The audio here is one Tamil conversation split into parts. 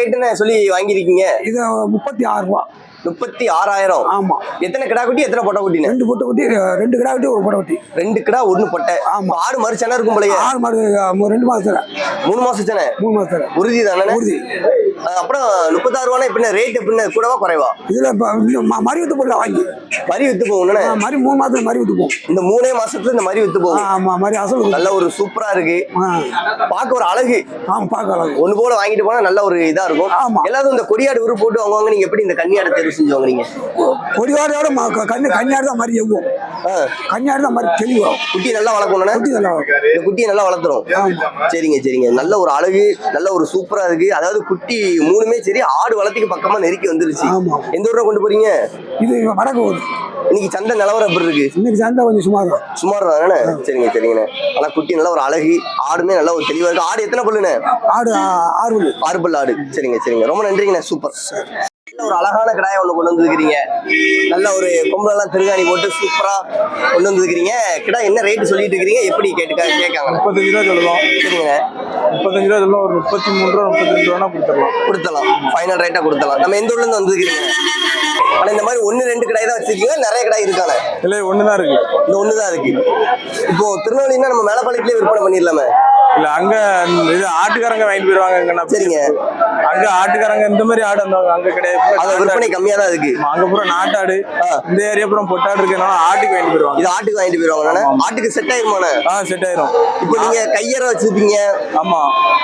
ரேட்டுன்னு சொல்லி வாங்கியிருக்கீங்க. இது முப்பத்தி ஆறு ரூபா. முப்பத்தி ஆறாயிரம். ஆமா. எத்தனை கிடா குட்டி எத்தனை பொட்டை குட்டின்னு? ரெண்டு பொட்டை குட்டி ரெண்டு கிடா குட்டி ஒரு பொட்டை குட்டி. ரெண்டு கிடா ஒண்ணு பொட்டை. ஆமா. ஆடு மறுச்சனை இருக்கும் போலயே. ஆறு மாடு ரெண்டு மாசத்துல மூணு மாசம் சென்னை மூணு மாசத்துல உறுதி தானே? உறுதி. அப்புறம் முப்பத்தாறு ரூபானா இப்ப ரேட் எப்படின்னு கூடவா குறைவா? இதுல மறி வித்து போடல வாங்கி. மறி வித்து போகணும்னே ஆ, மறி மூணு மாசத்துல மறி வித்து போகும். இந்த மூணே மாசத்துல இந்த மறி வித்து போகும். ஆமா மறி அசல். நல்ல ஒரு சூப்பரா இருக்கு. பார்க்க ஒரு அழகு. ஆமா பார்க்கலாம் ஒண்ணு போல வாங்கிட்டு போனா நல்ல ஒரு இதா இருக்கும். ஆமா. எல்லாரும் இந்த கொடியாடு உரு போட்டு வாங்குவாங்க. நீங்க எப்படி இந்த கன்னியாடை தேர்வு செஞ்சு வாங்குறீங்க கொடிவாடையோட ம- க- கண்ணு கன்னியாடு தான் மறி எவ்வும். கன்னியாடு தான் மறி தெளிவு வரும். குட்டி நல்லா வளர்க்கணும்னா குட்டி நல்லா வரும் இந்த குட்டியை நல்லா வளர்த்துரும். சரிங்க சரிங்க. நல்ல ஒரு அழகு நல்ல ஒரு சூப்பரா இருக்கு. அதாவது குட்டி மூணுமே சரி ஆடு வளர்த்துக்கு பக்கமா நெருக்கி வந்துருச்சு. எந்த ஊர்ல கொண்டு போறீங்க? இது வடக்கு ஊர். இன்னைக்கு சந்தை நிலவரம் எப்படி இருக்கு? இன்னைக்கு சந்தை கொஞ்சம் சுமார். தான் சுமார் தானே? சரிங்க சரிங்கண்ணே. ஆனா குட்டி நல்ல ஒரு அழகு ஆடுமே நல்ல ஒரு தெளிவா இருக்கு. ஆடு எத்தனை பல்லுண்ணே? ஆடு ஆறு பல்லு. ஆறு பல்லு ஆடு. சரிங்க சரிங்க. ரொம்ப நன்றிங்கண்ணே. சூப்பர். ஒரு அழகான கடாயை ஒண்ணு கொண்டு வந்துருக்கிறீங்க. நல்ல ஒரு கொம்பெல்லாம் திருகாணி போட்டு சூப்பரா கொண்டு வந்துருக்கிறீங்க. கிடா என்ன ரேட் சொல்லிட்டு இருக்கிறீங்க? எப்படி கேட்டுக்கா கேட்காங்க முப்பத்தஞ்சு ரூபா சொல்லலாம் சரிங்க. முப்பத்தஞ்சு ரூபா சொல்லலாம் ஒரு முப்பத்தி மூணு ரூபா முப்பத்தி ரெண்டு ரூபா கொடுத்துடலாம். கொடுத்தலாம் ஃபைனல் ரேட்டா கொடுத்தலாம் நம்ம எந்த ஊர்ல இருந்து வந்துருக்கீங்க ஆனா இந்த மாதிரி ஒன்னு ரெண்டு கடாய் தான் வச்சிருக்கீங்க. நிறைய கடாய் இருக்கானே. இல்லை ஒன்று தான் இருக்கு. இந்த ஒண்ணு தான் இருக்கு. இப்போ திருநெல்வேலினா நம்ம மேலப்பாளையத்திலே விற்பனை பண்ணிடலாமே. இல்ல அங்க இது ஆட்டுக்காரங்க வாங்கிட்டு போயிருவாங்க சரிங்க. அங்க ஆட்டுக்காரங்க இந்த மாதிரி ஆடு வந்தாங்க அங்க கிடையாது. அது விற்பனை கம்மியா தான் இருக்கு அங்க பூரா நாட்டாடு. இந்த ஏரியா பூரா பொட்டாடு இருக்கனால ஆட்டுக்கு வாங்கிட்டு போயிருவாங்க. இது ஆட்டுக்கு வாங்கிட்டு போயிருவாங்க ஆட்டுக்கு செட் ஆயிருமாண்ணே ஆ செட் ஆயிரும். இப்போ நீங்க கையற வச்சிருப்பீங்க. ஆமா.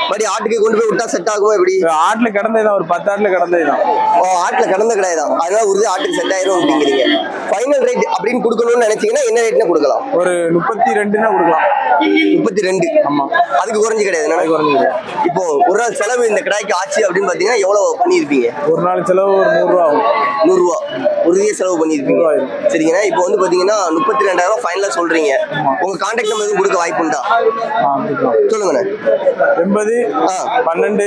மறுபடி ஆட்டுக்கு கொண்டு போய் விட்டா செட் ஆகுமா எப்படி? ஆட்டுல கிடந்ததுதான் ஒரு பத்து ஆட்டுல கிடந்ததுதான் ஓ ஆட்டுல கடந்த கிடையாது அதனால உறுதி ஆட்டுக்கு செட் ஆயிரும் அப்படிங்கிறீங்க. ஃபைனல் ரேட் அப்படின்னு கொடுக்கணும்னு நினைச்சீங்கன்னா என்ன ரேட்னா கொடுக்கலாம்? ஒரு முப்பத்தி ரெண்டுனா கொடுக்கலாம். முப்பத்தி ரெண்டு ஆமா. அதுக்கு குறைஞ்சு கிடையாது. அது குறைஞ்சது இப்போ ஒரு நாள் செலவு இந்த கடாய்க்கு ஆச்சு அப்படின்னு பாத்தீங்கன்னா எவ்வளவு பண்ணியிருப்பீங்க? ஒரு நாள் செலவு ஒரு நூறு ரூபா ஆகும். நூறு ரூபா உறுதியே செலவு பண்ணியிருப்பீங்க. சரிங்கண்ணா இப்போ வந்து பாத்தீங்கன்னா முப்பத்தி ரெண்டாயிரம் ஃபைனலா சொல்றீங்க. உங்க கான்டாக்ட் நம்பர் எதுவும் கொடுக்க வாய்ப்புண்டா. சொல்லுங்கண்ணே. எண்பது ஆ. பன்னெண்டு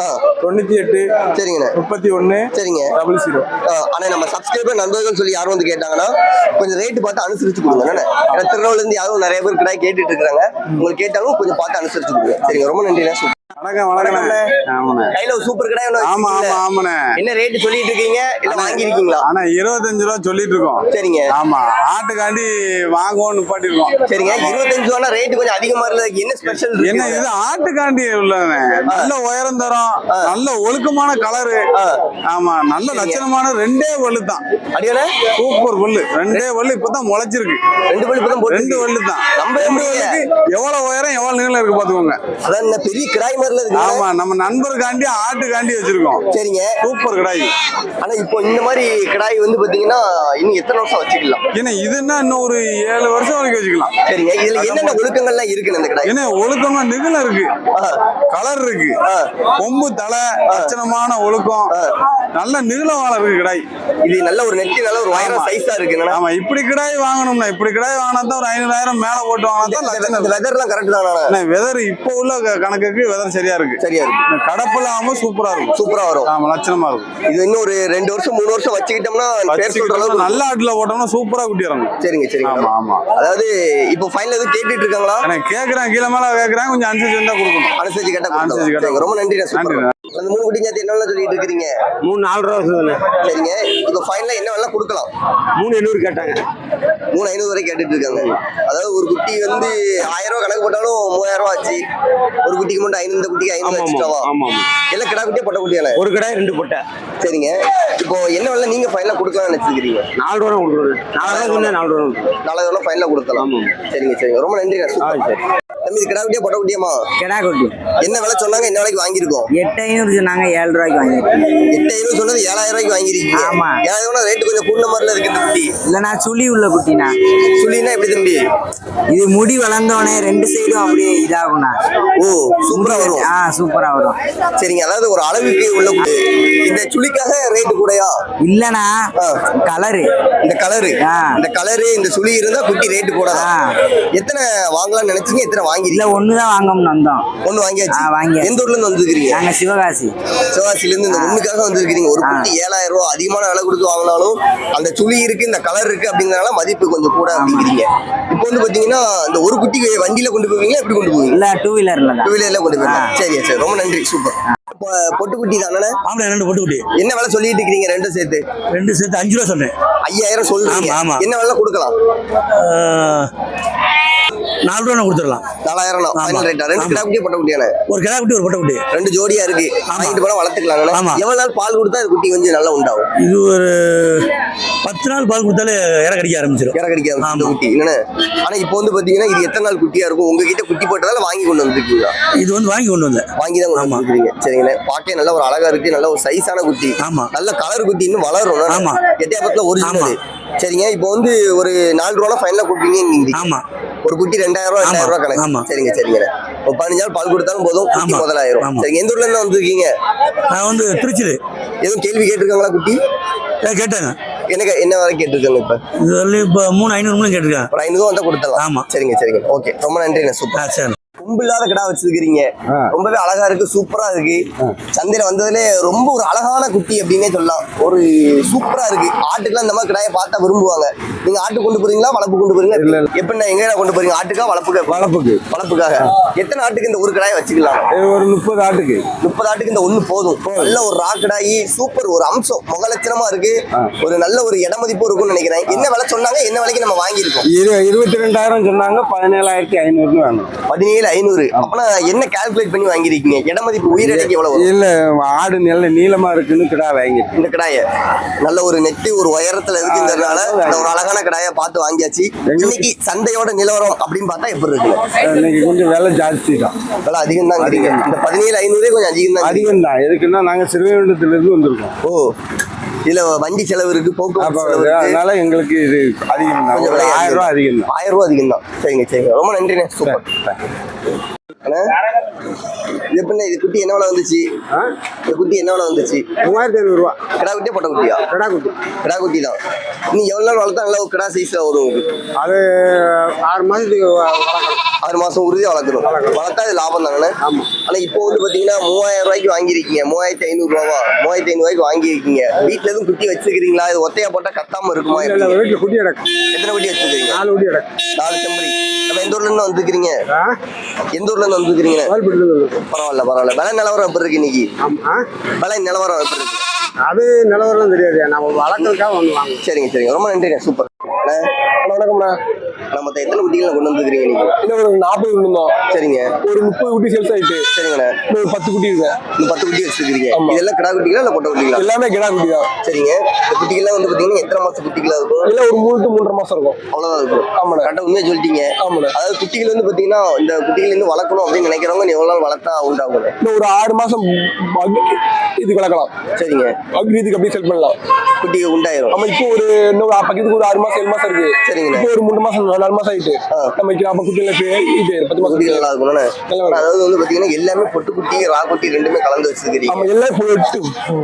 ஆ. தொண்ணூத்தி எட்டு சரிங்கண்ணே. முப்பத்தி ஒன்னு சரிங்க. டபுள் ஜீரோ ஆ, ஆனா நம்ம சப்ஸ்கிரைபர் நண்பர்கள் சொல்லி யாரும் வந்து கேட்டாங்கன்னா கொஞ்சம் ரேட் பார்த்து அனுசரிச்சு கொடுங்க. என்ன ஏன்னா திருநெல்வேலில இருந்து யாரும் நிறைய பேர் கிடாய் கேட்டுட்டு இருக்காங்க. உங்களுக்கு கேட்டாலும் கொஞ்சம் பார்த்து அனுசரிச்சு கொடுங்க. சரிங்க ரொம்ப நன்றி வணக்கம் வணக்கண்ணே ஆமாண்ணே. கையில சூப்பர் ஒண்ணு ஆமா. ஆமா ஆமாண்ணே. என்ன ரேட் சொல்லிட்டு இருக்கீங்க? இல்ல வாங்கியிருக்கீங்களா? ஆனா இருபத்தஞ்சு ரூபா சொல்லிட்டு இருக்கோம். சரிங்க. ஆமா ஆட்டுக்காண்டி வாங்குவோம் நிப்பாட்டி இருக்கோம் சரிங்க. இருபத்தஞ்சு ரூபா ரேட் கொஞ்சம் அதிகமா என்ன ஸ்பெஷல் என்ன இது? ஆட்டுக்காண்டி உள்ளதுண்ணே நல்ல உயரம் தரும். நல்ல ஒழுக்கமான கலரு ஆமா நல்ல லட்சணமான ரெண்டே வல்லு தான். அடியானே சூப்பர் வல்லு. ரெண்டே வல்லு இப்பதான் முளைச்சிருக்கு. ரெண்டு பல்லு இப்பதான் ரெண்டு வல்லு தான். வல்லுக்கு எவ்வளவு உயரம் எவ்வளவு நீளம் இருக்கு பாத்துக்கோங்க. அதான் இந்த பெரிய கிடாய் மாதிரில இருக்கு ஆமா நம்ம நண்பருக்காண்டி ஆட்டுக்காண்டி வச்சிருக்கோம். சரிங்க. சூப்பர் கடாய். ஆனா இப்போ இந்த மாதிரி கிடாய் வந்து பாத்தீங்கன்னா இன்னும் எத்தனை வருஷம் வச்சுக்கலாம்? ஏன்னா இதுன்னா இன்னும் ஒரு ஏழு வருஷம் வரைக்கும் வச்சுக்கலாம். சரிங்க. இதுல என்னென்ன ஒழுக்கங்கள்லாம் இருக்குன்னு அந்த கிடாய்? ஏன்னா ஒழுக்கமா நிகழ இருக்கு. கலர் இருக்கு. கொம்பு தலை லட்சணமான ஒழுக்கம். நல்ல நீளவாள இருக்கு கிடாய். இது நல்ல ஒரு நெட்டி நல்ல ஒரு வயரம். சைஸா இருக்கு. ஆமா இப்படி கிடாய் வாங்கணும்னா இப்படி கிடாய் வாங்கினா தான் ஒரு ஐநூறாயிரம் மேல போட்டு வாங்கினா தான் வெதர்லாம் கரெக்ட் தானா வெதர் இப்போ உள்ள கணக்குக்கு வெதர் சரியா இருக்கு. சரியா இருக்கு. கடப்பில்லாம சூப்பரா இருக்கும். சூப்பரா வரும். ஆமா லட்சணமா இருக்கும். இது இன்னும் ஒரு ரெண்டு வருஷம் மூணு வருஷம் வச்சுக்கிட்டோம்னா நல்ல ஆட்டுல போட்டோம்னா சூப்பரா குட்டி இறங்கும் சரிங்க சரிங்க. ஆமா ஆமா. அதாவது இப்போ ஃபைனல் எதுவும் கேட்டுட்டு இருக்காங்களா? கேக்குறேன் கீழே மேல கேக்குறேன் கொஞ்சம் அனுசரிச்சு வந்தா கொடுக்கணும். அனுசரிச்சு கேட்டா அனுசரிச்சு. கேட்டா ரொம்ப நன்றி நன்றி. அந்த மூணு குட்டி சேர்த்து என்ன சொல்லிட்டு இருக்கிறீங்க? மூணு நாலு ரூபா வருதுண்ணே சரிங்க. இப்போ ஃபைனலா என்ன வேணா கொடுக்கலாம். மூணு எண்ணூறு கேட்டாங்க. மூணு ஐநூறு வரை கேட்டுட்டு இருக்காங்க. அதாவது ஒரு குட்டி வந்து ஆயிரம் ரூபாய் கணக்கு போட்டாலும் மூவாயிரம் ரூபாய் ஆச்சு. ஒரு குட்டிக்கு மட்டும் ஐநூறு இந்த குட்டிக்கு ஐநூறு ஆமா ஆமா வச்சுட்டாவா? ஆமா ஆமா எல்லாம் கிடா குட்டியா பொட்டை குட்டியால ஒரு கடை ரெண்டு பொட்டை. சரிங்க. இப்போ என்ன வேலை நீங்க ஃபைனலா கொடுக்கலாம்னு நினைச்சிருக்கீங்க நாலு ரூபா கொடுக்குறோம். நாலு தான் சொன்னேன் நாலு ரூபா நாலாயிரம் ரூபாய் ஃபைனலா கொடுக்கலாம். ஆமா. சரிங்க சரிங்க. ரொம்ப நன்றி சரி. தம்பி இது கிடா குட்டியா பொட்டை குட்டியாமா கெடா கொட்டி. என்ன விலை சொன்னாங்க? என்ன விலைக்கு வாங்கியிருக்கோம்? எட்டு ஐநூறு சொன்னாங்க ஏழு ரூபாய்க்கு வாங்கியிருக்கேன் எட்டு ஐநூறு சொன்னது ஏழாயிரம் ரூபாய்க்கு வாங்கிருக்கீங்க ஆமா. ஏழாயிரம் ரேட்டு கொஞ்சம் கூடுன மாதிரில இருக்கு இந்த குட்டி. இல்லைண்ணா சுழி உள்ள குட்டிண்ணா. சொல்லினா எப்படி தம்பி? இது முடி வளர்ந்தோடனே ரெண்டு சைடும் அப்படியே இதாகும்ண்ணா. ஓ சூப்பரா வரும். ஆ சூப்பரா வரும். சரிங்க அதாவது ஒரு அளவுக்கு உள்ள குட்டி. இந்த சுளிக்காக ரேட்டு கூடயா? இல்லைண்ணா. கலரு இந்த கலரு. இந்த கலரு இந்த சுழி இருந்தா குட்டி ரேட்டு ஆ. எத்தனை வாங்கலாம்னு நினைச்சீங்க? எத்தனை இல்ல வாங்கிருக்கீங்க ஒண்ணுதான் வாங்கணும்னு வந்தோம். ஒண்ணு வாங்கி வாங்கியாச்சு. எந்த ஊர்ல இருந்து வந்திருக்கீங்க நாங்க சிவகாசி. சிவகாசில இருந்து இந்த ஒண்ணுக்காக வந்திருக்கீங்க ஒரு குட்டி ஏழாயிரம் ரூபாய் அதிகமான விலை கொடுத்து வாங்கினாலும் அந்த சுழி இருக்கு இந்த கலர் இருக்கு அப்படிங்கறனால மதிப்பு கொஞ்சம் கூட அப்படிங்கிறீங்க இப்போ வந்து பாத்தீங்கன்னா இந்த ஒரு குட்டி வண்டியில கொண்டு போவீங்களா? எப்படி கொண்டு போவீங்க? இல்ல டூ வீலர்ல டூ வீலர்ல கொண்டு போவீங்க சரி சரி. ரொம்ப நன்றி. சூப்பர். இப்போ பொட்டுக்குட்டி தானே? ஆமாண்ணே ரெண்டு பொட்டுக்குட்டி. என்ன விலை சொல்லிட்டு இருக்கீங்க ரெண்டும் சேர்த்து? ரெண்டு சேர்த்து அஞ்சு ரூபா சொன்னேன். ஐயாயிரம் சொல்றீங்க. ஆமா, ஆமா. என்ன விலை கொடுக்கலாம்? நாலு ரூபா கொடுத்துடலாம். நாலாயிரம். ஃபைனல் ரேட்டா ரெண்டு ஆமா. கிடா குட்டி பொட்டை குட்டியானே ஒரு கிடா குட்டி ஒரு பொட்டை குட்டி. ரெண்டு ஜோடியா இருக்கு. வாங்கிட்டு போனா வளர்த்துக்கலாம் ஆமா. எவ்வளவு நாள் பால் கொடுத்தா அது குட்டி கொஞ்சம் நல்லா உண்டாகும்? இது ஒரு பத்து நாள் பால் கொடுத்தாலே இற கடிக்க ஆரம்பிச்சிடும் இற இந்த ஆமா. குட்டி. என்னன்னு? ஆனா இப்போ வந்து பாத்தீங்கன்னா இது எத்தனை நாள் குட்டியா இருக்கும்? உங்ககிட்ட குட்டி போட்டதால வாங்கி கொண்டு வந்திருக்கீங்களா? இது வந்து வாங்கி கொண்டு வந்தேன். வாங்கி தான் ஆமா. சரிங்களே பார்க்க நல்ல ஒரு அழகா இருக்கு. நல்ல ஒரு சைஸான குட்டி. ஆமா. நல்ல கலர் குட்டி இன்னும் வளரும். ஆமா. எட்டியாபத்துல ஒரிஜினல் ஆமா. சரிங்க. இப்போ வந்து ஒரு நாலு ரூபா ஃபைனலா கொடுப்பீங்க ஆமா. ஒரு குட்டி ரெண்டாயிரம் ரூபா. ரெண்டாயிரம் ரூபா கணக்கு. ஆமா. சரிங்க சரிங்க. ஒரு பதினஞ்சு நாள் பால் கொடுத்தாலும் போதும் குட்டி. முதலாயிரம். சரிங்க எந்த ஊர்ல இருந்து வந்திருக்கீங்க? நான் வந்து திருச்சியில். எதுவும் கேள்வி கேட்டிருக்காங்களா குட்டி? கேட்டாங்க. என்ன கே- என்ன வரை கேட்டிருக்காங்க இப்ப? இது இப்போ மூணு ஐநூறு கேட்டிருக்கேன் ஒரு ஐநூறு வந்தா கொடுத்துடலாம். ஆமா. சரிங்க சரிங்க. ஓகே. ரொம்ப நன்றிண்ணே. சூப்பர். சரி கொம்பு இல்லாத கிடா வச்சிருக்கிறீங்க. ரொம்பவே அழகா இருக்கு சூப்பரா இருக்கு. சந்தையில வந்ததுல ரொம்ப ஒரு அழகான குட்டி அப்படின்னே சொல்லலாம். ஒரு சூப்பரா இருக்கு. ஆட்டுக்கெல்லாம் இந்த மாதிரி கிடாயை பார்த்தா விரும்புவாங்க. நீங்க ஆட்டு கொண்டு போறீங்களா வளர்ப்பு கொண்டு போறீங்களா? எப்படின்னா எங்க கொண்டு போறீங்க? ஆட்டுக்கா வளர்ப்புக்கா வளர்ப்புக்கு வளர்ப்புக்காக எத்தனை ஆட்டுக்கு இந்த ஒரு கிடாயை வச்சுக்கலாம்? ஒரு முப்பது ஆட்டுக்கு. முப்பது ஆட்டுக்கு இந்த ஒண்ணு போதும். நல்ல ஒரு ராக்கடாயி சூப்பர் ஒரு அம்சம். முகலட்சணமா இருக்கு. ஒரு நல்ல ஒரு இட மதிப்பும் இருக்கும்னு நினைக்கிறேன். என்ன விலை சொன்னாங்க? என்ன விலைக்கு நம்ம வாங்கியிருக்கோம்? இரு இருபத்தி ரெண்டாயிரம் சொன்னாங்க பதினேழாயிரத்தி ஐநூறுன்னு வேணும் பதினேழு ஐநூறு. அப்பனா என்ன கால்குலேட் பண்ணி வாங்கியிருக்கீங்க இட மதிப்பு உயிரிழக்கு எவ்வளவு? இல்ல ஆடு நல்ல நீளமா இருக்குன்னு கிடா வாங்கிட்டு இந்த கடாய. நல்ல ஒரு நெட்டு ஒரு உயரத்துல இருக்குங்கிறதுனால ஒரு அழகான கடாய பார்த்து வாங்கியாச்சு. இன்னைக்கு சந்தையோட நிலவரம் அப்படின்னு பார்த்தா எப்படி இருக்கு? இன்னைக்கு கொஞ்சம் விலை ஜாஸ்தி தான். விலை அதிகம் தான் இந்த பதினேழு ஐநூறே கொஞ்சம் அதிகம் தான் அதிகம் தான். எதுக்குன்னா நாங்க சிறுவைகுண்டத்துல இருந்து வந்திருக்கோம். ஓ. இதுல வண்டி செலவு இருக்கு போக்குவரத்து செலவு இருக்கு. அதனால எங்களுக்கு இது அதிகம் தான் கொஞ்சம் ஒரு விலை ஆயிரம் ரூபாய் அதிகம் தான். ஆயிரம் ரூபாய் அதிகம் தான். சரிங்க சரிங்க. ரொம்ப நன்றிண்ணே. சூப்பர். அண்ணா? இது எப்படிண்ணே இது குட்டி என்ன விலை வந்துச்சு? இந்த குட்டி என்ன விலை வந்துச்சு? மூவாயிரத்தி ஐநூறு ரூபா கிடா குட்டியா பொட்டை குட்டியா? கிடா குட்டி. கிடா குட்டி தான். நீ எவ்வளவு நாள் வளர்த்தா நல்ல ஒரு கிடா சைஸ்ல வரும் உங்களுக்கு அது ஆறு வளர்க்கணும் ஆறு மாசம் உறுதியா வளர்க்கணும். வளர்த்தா இது லாபம் தானே? ஆமா. ஆனா இப்போ வந்து பாத்தீங்கன்னா மூவாயிரம் ரூபாய்க்கு வாங்கியிருக்கீங்க. மூவாயிரத்தி ஐநூறு ரூபாவா மூவாயிரத்தி ஐநூறு ரூபாய்க்கு வாங்கியிருக்கீங்க. வீட்டுல எதுவும் குட்டி வச்சிருக்கீங்களா இது ஒத்தையா போட்டா கத்தாம இருக்குமா? வீட்டுல குட்டி கிடக்கும் எத்தனை குட்டி வச்சிருக்கீங்க? நாலு குட்டி கிடக்கும் நாலு செம்பரி. எந்த ஊர்ல இருந்து வந்துருக்கீங்க ஆ? எந்த ஊர்ல இருந்து வந்திருக்கோம். பரவாயில்ல பரவாயில்ல. விலை நிலவரம் எப்படி இருக்கு இன்னைக்கு? ஆமா. விலை நிலவரம் எப்படி இருக்கு? அது நிலவரம் தெரியாது. நம்ம வளர்க்கறதுக்காக வந்து வாங்க சரிங்க சரிங்க. ரொம்ப நன்றிங்க. சூப்பர். வணக்கம்ண்ணா. மொத்தம் எத்தனை குட்டிகள் கொண்டு வந்துருக்கீங்க நீங்க? இன்னும் ஒரு நாற்பது இருந்தோம். சரிங்க. ஒரு முப்பது குட்டி சேல்ஸ் ஆயிட்டு. சரிங்கண்ணா. இன்னும் ஒரு பத்து குட்டி இருக்கு இந்த பத்து குட்டி வச்சிருக்கீங்க ஆமா. இதெல்லாம் கிடா குட்டிகளா இல்ல பொட்டை குட்டிகளா? எல்லாமே கிடா குட்டி தான். சரிங்க. இந்த குட்டிகள்லாம் வந்து பாத்தீங்கன்னா எத்தனை மாசம் குட்டிகளா இருக்கும்? இல்ல ஒரு மூணு மூன்றரை மாசம் இருக்கும். அவ்வளவுதான் இருக்கும். ஆமாண்ணே. கரெக்டா உண்மையா சொல்லிட்டீங்க. ஆமாண்ணே. அதாவது குட்டிகள் வந்து பாத்தீங்கன்னா இந்த குட்டிகள் இருந்து வளர்க்கணும் அப்படின்னு நினைக்கிறவங்க எவ்வளவு நாள் வளர்த்தா உண்டாகும் இன்னும் ஒரு ஆறு மாசம் இது வளர்க்கலாம். சரிங்க. இதுக்கு அப்படியே செல் பண்ணலாம். குட்டி உண்டாயிரும். நம்ம இப்போ ஒரு இன்னும் பக்கத்துக்கு ஒரு ஆறு மாசம் ஏழு மாசம் இருக்கு. இப்போ ஒரு மூணு மாசம் நாலு மாசம் ஆயிட்டு. நம்ம அப்ப குட்டியில இது பத்து மாசம் குட்டிகள் நல்லா இருக்கும். அதாவது வந்து பாத்தீங்கன்னா எல்லாமே பொட்டு குட்டி ரா குட்டி ரெண்டுமே கலந்து வச்சிருக்கீங்க ஆமா எல்லாம் போட்டு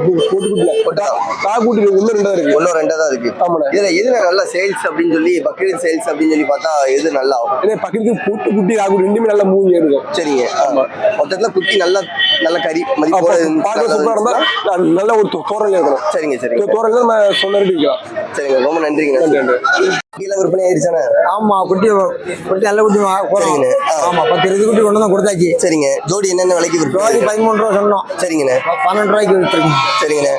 போட்டு குட்டில பொட்டா கா குட்டி ஒண்ணு ரெண்டா இருக்கு. ஒன்னும் ரெண்டா தான் இருக்கு. ஆமாண்ணே. இதுல எதுல நல்ல சேல்ஸ் அப்படின்னு சொல்லி பக்ரீத் சேல்ஸ் அப்படின்னு சொல்லி பார்த்தா எது நல்லா ஆகும் ஏன்னா பக்கத்துக்கு போட்டு குட்டி ரா குட்டி ரெண்டுமே நல்லா மூணு இருக்கும் சரிங்க. ஆமா. மொத்தத்துல குட்டி நல்ல நல்ல கறி பார்க்க நல்லா சூப்பரா இருந்தா இருந்துச்சுன்னா, ந- நல்ல ஒரு தோரல் இருக்கணும். சரிங்க சரிங்க. தோரல் நம்ம சொன்ன ரேட்டு விற்கலாம் சரிங்க ரொம்ப நன்றிங்க நன்றி, குட்டியெல்லாம் விற்பனை ஆயிருச்சானே? ஆமா குட்டி குட்டி நல்ல குட்டி. ஆ. ஆமா பத்து இருபது குட்டி கொண்டு வந்து கொடுத்தாச்சு. சரிங்க. ஜோடி என்னென்ன விலைக்கு விற்பனை பதிமூணு ரூபா சொன்னோம். சரிங்கண்ணே. பன்னெண்டு ரூபாய்க்கு விட்டுருக்கோம் சரிங்கண்ணே.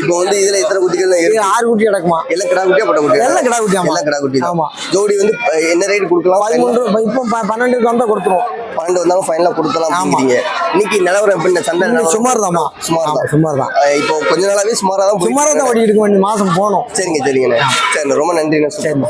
இப்போ வந்து இதுல எத்தனை குட்டிகள் இருக்கு? ஆறு குட்டி கிடக்குமா? எல்லாம் கிடா குட்டியா பட்ட குட்டியா? எல்லாம் கிடா குட்டி. எல்லாம் கிடா குட்டி தான். ஆமா. ஜோடி வந்து என்ன ரேட் கொடுக்கலாம்? பதிமூணு ரூபா இப்போ ப- பன்னெண்டுக்கு வந்தா கொடுத்துருவோம். பன்னெண்டு வந்தாலும் ஃபைனலா கொடுத்தலாம் ஆமா. அப்படிங்கிறீங்க இன்னைக்கு நிலவரம் எப்படி? சந்தை? சுமார் தான்மா சுமார் தான் தான் இப்போ கொஞ்ச நாளாவே சுமாரா தான் போயிட்டு சுமாரா தான் இருக்கு. ஓடி இருக்க மாசம் போனோம் சரிங்க சரிங்கண்ணே. சரி ரொம்ப நன்றிண்ணே. சரிம்மா.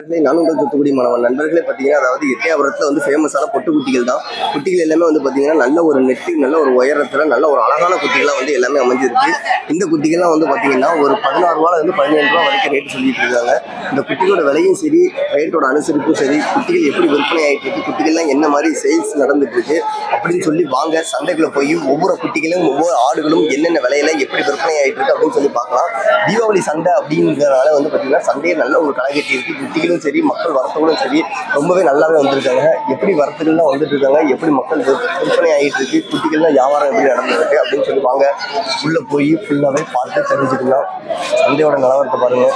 நானும் உங்கள் தூத்துக்குடி மாணவன். நண்பர்களே பார்த்தீங்கன்னா அதாவது எட்டயபுரத்தில் வந்து ஃபேமஸான பொட்டு குட்டிகள் தான். குட்டிகள் எல்லாமே வந்து பார்த்தீங்கன்னா நல்ல ஒரு நெட்டு நல்ல ஒரு உயரத்தில் நல்ல ஒரு அழகான குட்டிகளாக வந்து எல்லாமே அமைஞ்சிருக்கு. இந்த குட்டிகள்லாம் வந்து பார்த்தீங்கன்னா ஒரு பதினாறு ரூபால வந்து பதினேழு ரூபா வரைக்கும் ரேட் சொல்லிட்டு இருக்காங்க. இந்த குட்டிகளோட விலையும் சரி ரேட்டோட அனுசரிப்பும் சரி குட்டிகள் எப்படி விற்பனை ஆகிட்டு இருக்கு குட்டிகள்லாம் என்ன மாதிரி சேல்ஸ் நடந்துட்டு இருக்கு அப்படின்னு சொல்லி வாங்க சந்தைக்குள்ள போய் ஒவ்வொரு குட்டிகளும் ஒவ்வொரு ஆடுகளும் என்னென்ன விலையில எப்படி விற்பனை ஆகிட்டு இருக்கு அப்படின்னு சொல்லி பார்க்கலாம். தீபாவளி சண்டை அப்படிங்கிறதுனால வந்து பார்த்தீங்கன்னா சண்டையை நல்ல ஒரு களைகட்டி இருக்கு குட்டிகள் குட்டிகளும் சரி மக்கள் வரத்துகளும் சரி ரொம்பவே நல்லாவே வந்திருக்காங்க. எப்படி வரத்துகள்லாம் வந்துட்டு இருக்காங்க எப்படி மக்கள் விற்பனை ஆகிட்டு இருக்கு குட்டிகள்லாம் வியாபாரம் எப்படி நடந்துருக்கு அப்படின்னு சொல்லி வாங்க உள்ள போய் ஃபுல்லாவே பார்த்து தெரிஞ்சுக்கலாம். சந்தையோட நிலவரத்தை பாருங்க.